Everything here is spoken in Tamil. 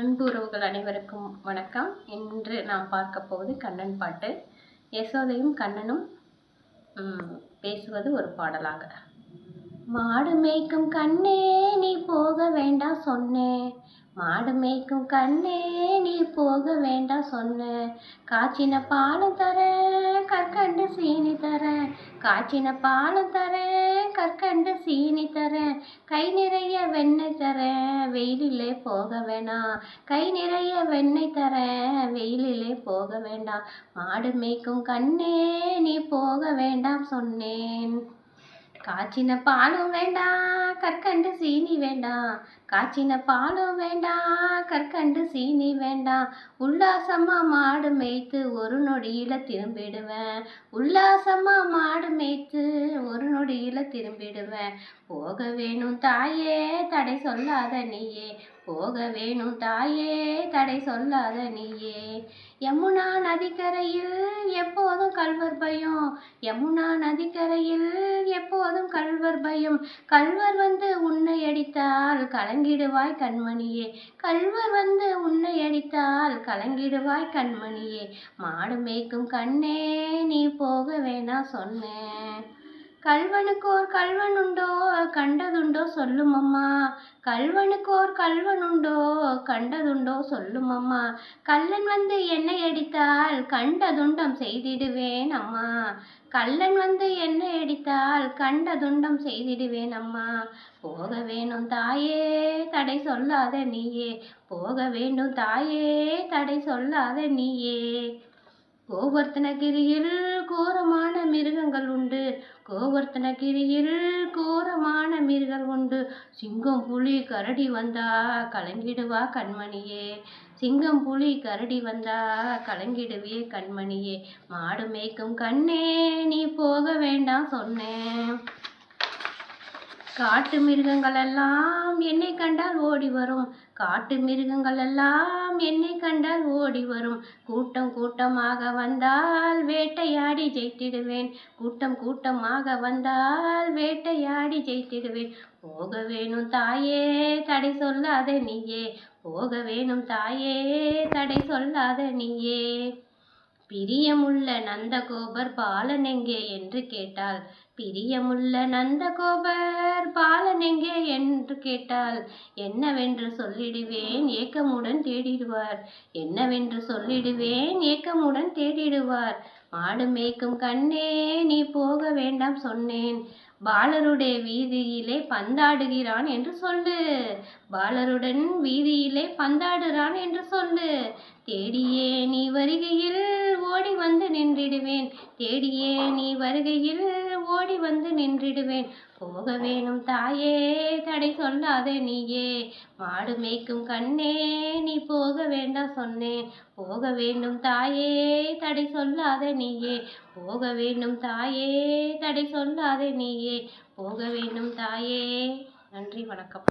அன்பு உறவுகள் அனைவருக்கும் வணக்கம். இன்று நாம் பார்க்க போவது கண்ணன் பாட்டு. யசோதையும் கண்ணனும் பேசுவது ஒரு பாடலாக. மாடு மேய்க்கும் கண்ணே நீ போக வேண்டாம் சொன்னேன் மாடு மேய்க்கும் கண்ணே நீ போக வேண்டாம் சொன்னேன் காய்ச்சின பாலும் தரேன் கற்கண்டு சீனி தரேன். காய்ச்சின பாலும் தரேன் கண்டு சீனி தரேன். கை நிறைய வெண்ணெய் தரேன். வெயிலிலே போக வேணாம். கை நிறைய வெண்ணெய் தரேன். வெயிலிலே போக வேண்டாம். மாடு மேய்க்கும் கண்ணே நீ போக வேண்டாம் சொன்னேன். காய்ச்சின பாலும் வேண்டாம் கற்கண்டு சீனி வேண்டாம் காய்ச்சின பாலும் வேண்டாம் கற்கண்டு சீனி வேண்டாம் உல்லாசமா மாடு மேய்த்து ஒரு நொடியில திரும்பிடுவேன். உல்லாசமா மாடு மேய்த்து ஒரு நொடியில திரும்பிடுவேன். போக வேணும் தாயே தடை சொல்லாத நீயே. போக வேணும் தாயே தடை சொல்லாத நீயே. யமுனா நதிக்கரையில் எப்போதும் கல்வர் பயம். யமுனா நதிக்கரையில் எப்போதும் கல்வர் பயம். கல்வர் வந்து உன்னை அடித்தால் கலங்கிடுவாய் கண்மணியே. கல்வர் வந்து உன்னை அடித்தால் கலங்கிடுவாய் கண்மணியே. மாடு மேய்க்கும் கண்ணே நீ போக வேணாம் சொன்னேன். கல்வனுக்கு ஒரு கல்வன் உண்டோ கண்டதுண்டோ சொல்லுமம்மா. கல்வனுக்கு ஒரு கல்வன் உண்டோ கண்டதுண்டோ சொல்லுமம்மா. கல்லன் கள்ளன் வந்து என்னை அடித்தால் கண்டதுண்டம் செய்திடுவேன் அம்மா. கல்லன் வந்து என்னை அடித்தால் கண்டதுண்டம் செய்திடுவேன் அம்மா. போக வேணும் தாயே தடை சொல்லாத நீயே. போக வேண்டும் தாயே தடை சொல்லாத நீயே. கோவர்த்தனகிரியில் கோரமான மிருகங்கள் உண்டு. கோவர்த்தனகிரியில் கோரமான மிருகங்கள் உண்டு. சிங்கம் புலி கரடி வந்தா கலங்கிடுவா கண்மணியே. சிங்கம் புலி கரடி வந்தா கலங்கிடுவே கண்மணியே. மாடு மேய்க்கும் கண்ணே நீ போக வேண்டாம் சொன்னேன். காட்டு மிருகங்கள் எல்லாம் என்னை கண்டால் ஓடி வரும். காட்டு மிருகங்கள் எல்லாம் என்னை கண்டால் ஓடி வரும். கூட்டம் கூட்டமாக வந்தால் வேட்டையாடி ஜெயித்திடுவேன். கூட்டம் கூட்டமாக வந்தால் வேட்டையாடி ஜெயித்திடுவேன். போக வேணும் தாயே தடை சொல்லாத நீயே. போக வேணும் தாயே தடை சொல்லாத நீயே. பிரியமுள்ள நந்தகோபர் பாலன் எங்கே? என்று கேட்டாள். பிரியமுள்ள நந்தகோபர் பாலன் எங்கே? என்று கேட்டால் என்னவென்று சொல்லிடுவேன் ஏக்கமுடன் தேடிடுவார். என்னவென்று சொல்லிடுவேன் ஏக்கமுடன் தேடிடுவார். மாடு மேய்க்கும் கண்ணே நீ போக வேண்டாம் சொன்னேன். பாலருடைய வீதியிலே பந்தாடுகிறான் என்று சொல்லு. பாலருடன் வீதியிலே பந்தாடுறான் என்று சொல்லு. தேடியே நீ வருகையில் ஓடி வந்து நின்றிடுவேன். தேடியே நீ வருகையில் ஓடி வந்து நின்றிடுவேன். போக வேணும் தாயே தடை சொல்லாத நீயே. மாடு மேய்க்கும் கண்ணே நீ போக வேண்டாம் சொன்னேன். போக வேண்டும் தாயே தடை சொல்லாத நீயே. போக வேண்டும் தாயே தடை சொல்லாத நீயே. போக வேண்டும் தாயே. நன்றி வணக்கம்.